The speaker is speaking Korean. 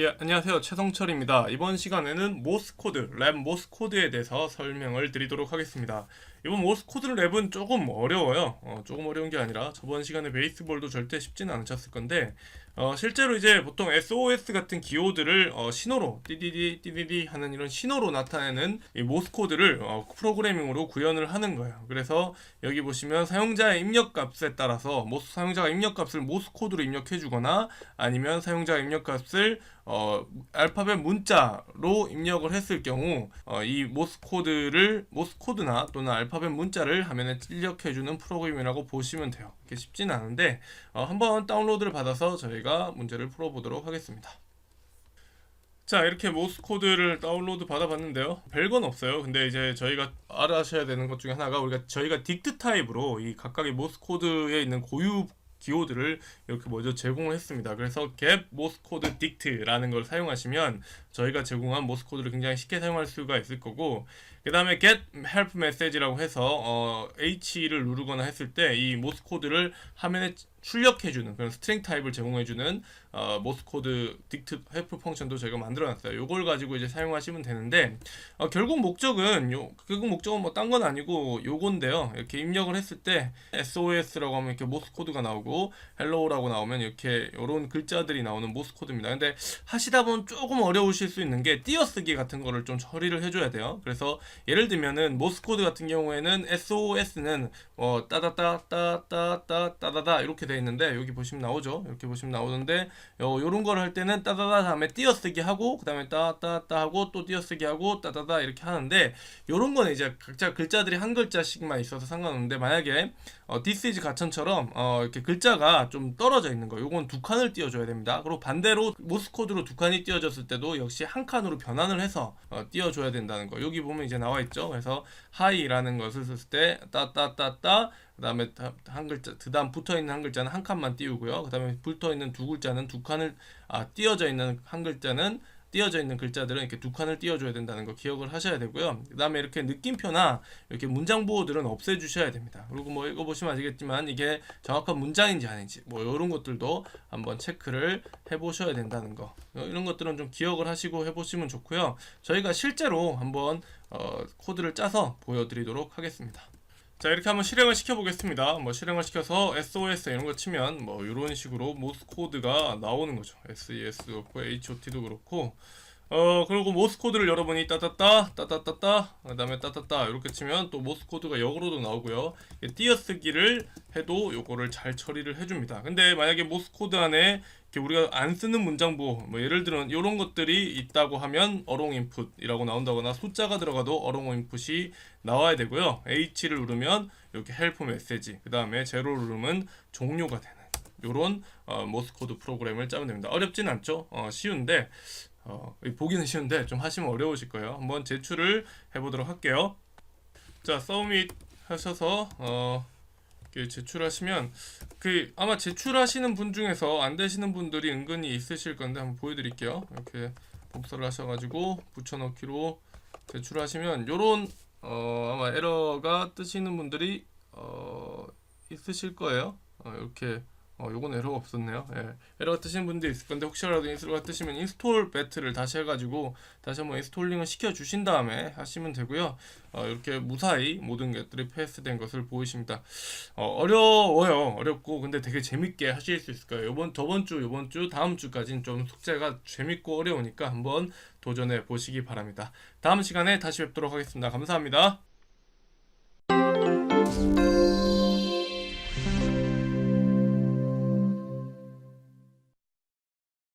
예, 안녕하세요. 최성철입니다. 이번 시간에는 모스 코드, 랩 모스 코드에 대해서 설명을 드리도록 하겠습니다. 이번 모스 코드 랩은 조금 어려워요. 어, 조금 어려운 게 아니라 저번 시간에 베이스볼도 절대 쉽지는 않으셨을 건데 어, 실제로 이제 보통 SOS 같은 기호들을 어, 신호로 띠디디 띠디디 하는 이런 신호로 나타내는 이 모스 코드를 어, 프로그래밍으로 구현을 하는 거예요. 그래서 여기 보시면 사용자의 입력 값에 따라서 모스 사용자가 입력 값을 모스 코드로 입력해 주거나 아니면 사용자가 입력 값을 어, 알파벳 문자 로 입력을 했을 경우 어, 이 모스 코드를 모스 코드나 또는 알파벳 문자를 화면에 출력해주는 프로그램이라고 보시면 돼요. 이게 쉽진 않은데 어, 한번 다운로드를 받아서 저희가 문제를 풀어보도록 하겠습니다. 자 이렇게 모스 코드를 다운로드 받아봤는데요 별건 없어요 근데 이제 저희가 알아셔야 되는 것 중에 하나가 우리가 저희가 딕트 타입으로 이 각각의 모스 코드에 있는 고유 기호들을 이렇게 먼저 제공을 했습니다. 그래서 get 모스 코드 dict라는 걸 사용하시면 저희가 제공한 모스 코드를 굉장히 쉽게 사용할 수가 있을 거고 그 다음에 get help message라고 해서 어, H를 누르거나 했을 때 이 모스 코드를 화면에 출력해주는 그런 스트링 타입을 제공해주는 어, 모스 코드 딕트 헬프 펑션도 저희가 만들어놨어요. 요걸 가지고 이제 사용하시면 되는데 어, 결국 목적은 요 결국 목적은 뭐 딴 건 아니고 요건데요. 이렇게 입력을 했을 때 SOS라고 하면 이렇게 모스 코드가 나오고 hello라고 나오면 이렇게 요런 글자들이 나오는 모스 코드입니다. 근데 하시다 보면 조금 어려우실 수 있는 게 띄어쓰기 같은 거를 좀 처리를 해줘야 돼요. 그래서 예를 들면은 모스 코드 같은 경우에는 SOS는 어 따다따 따따따 따다다 이렇게 돼 있는데 여기 보시면 나오죠. 이렇게 보시면 나오는데 요 요런 걸 할 때는 따다다 다음에 띄어쓰기 하고 그다음에 따따따 하고 또 띄어쓰기 하고 따다다 이렇게 하는데 요런 거는 이제 각자 글자들이 한 글자씩만 있어서 상관없는데 만약에 어, this is 가천처럼 어, 이렇게 글자가 좀 떨어져 있는 거 요건 두 칸을 띄워줘야 됩니다. 그리고 반대로 모스 코드로 두 칸이 띄워졌을 때도 역시 한 칸으로 변환을 해서 어, 띄워줘야 된다는 거 여기 보면 이제 나와 있죠. 그래서 hi라는 것을 쓸때 따따따따 그 다음에 다- 한 글자 그 다음 붙어 있는 한 글자는 한 칸만 띄우고요. 그 다음에 붙어 있는 두 글자는 두 칸을 아 띄어져 있는 한 글자는 띄어져 있는 글자들은 이렇게 두 칸을 띄워줘야 된다는 거 기억을 하셔야 되고요. 그 다음에 이렇게 느낌표나 이렇게 문장 보호들은 없애주셔야 됩니다. 그리고 뭐 이거 보시면 아시겠지만 이게 정확한 문장인지 아닌지 뭐 이런 것들도 한번 체크를 해보셔야 된다는 거 어, 이런 것들은 좀 기억을 하시고 해보시면 좋고요. 저희가 실제로 한번 어, 코드를 짜서 보여드리도록 하겠습니다. 자 이렇게 한번 실행을 시켜보겠습니다. 뭐 실행을 시켜서 SOS 이런 거 치면 뭐 이런 식으로 모스 코드가 나오는 거죠. SES도 그렇고 HOT도 그렇고 어 그리고 모스 코드를 여러분이 따따따 따따따따 그 다음에 따따따 이렇게 치면 또 모스 코드가 역으로도 나오고요. 띄어쓰기를 해도 요거를 잘 처리를 해줍니다. 근데 만약에 모스 코드 안에 우리가 안 쓰는 문장부 뭐 예를 들어 이런 것들이 있다고 하면 어롱 인풋이라고 나온다거나 숫자가 들어가도 어롱 인풋이 나와야 되고요. H를 누르면 이렇게 헬프 메시지 그 다음에 제로를 누르면 종료가 되는 요런 어, 모스 코드 프로그램을 짜면 됩니다. 어렵진 않죠. 어, 쉬운데 어, 보기는 쉬운데 좀 하시면 어려우실 거예요. 한번 제출을 해보도록 할게요. 자, 서밋 하셔서 어, 제출하시면 그 아마 제출하시는 분 중에서 안 되시는 분들이 은근히 있으실 건데 한번 보여드릴게요. 이렇게 복사를 하셔가지고 붙여넣기로 제출하시면 요런 어, 아마 에러가 뜨시는 분들이 어, 있으실 거예요. 어, 이렇게 어, 요건 에러가 없었네요. 예. 에러가 뜨시는 분들이 있을 건데 혹시라도 에러가 뜨시면 인스톨 배트를 다시 해가지고 다시 한번 인스톨링을 시켜 주신 다음에 하시면 되고요. 어, 이렇게 무사히 모든 것들이 패스된 것을 보이십니다. 어, 어려워요. 어렵고 근데 되게 재밌게 하실 수 있을 거예요. 이번 저번 주, 이번 주, 다음 주까지는 좀 숙제가 재밌고 어려우니까 한번 도전해 보시기 바랍니다. 다음 시간에 다시 뵙도록 하겠습니다. 감사합니다.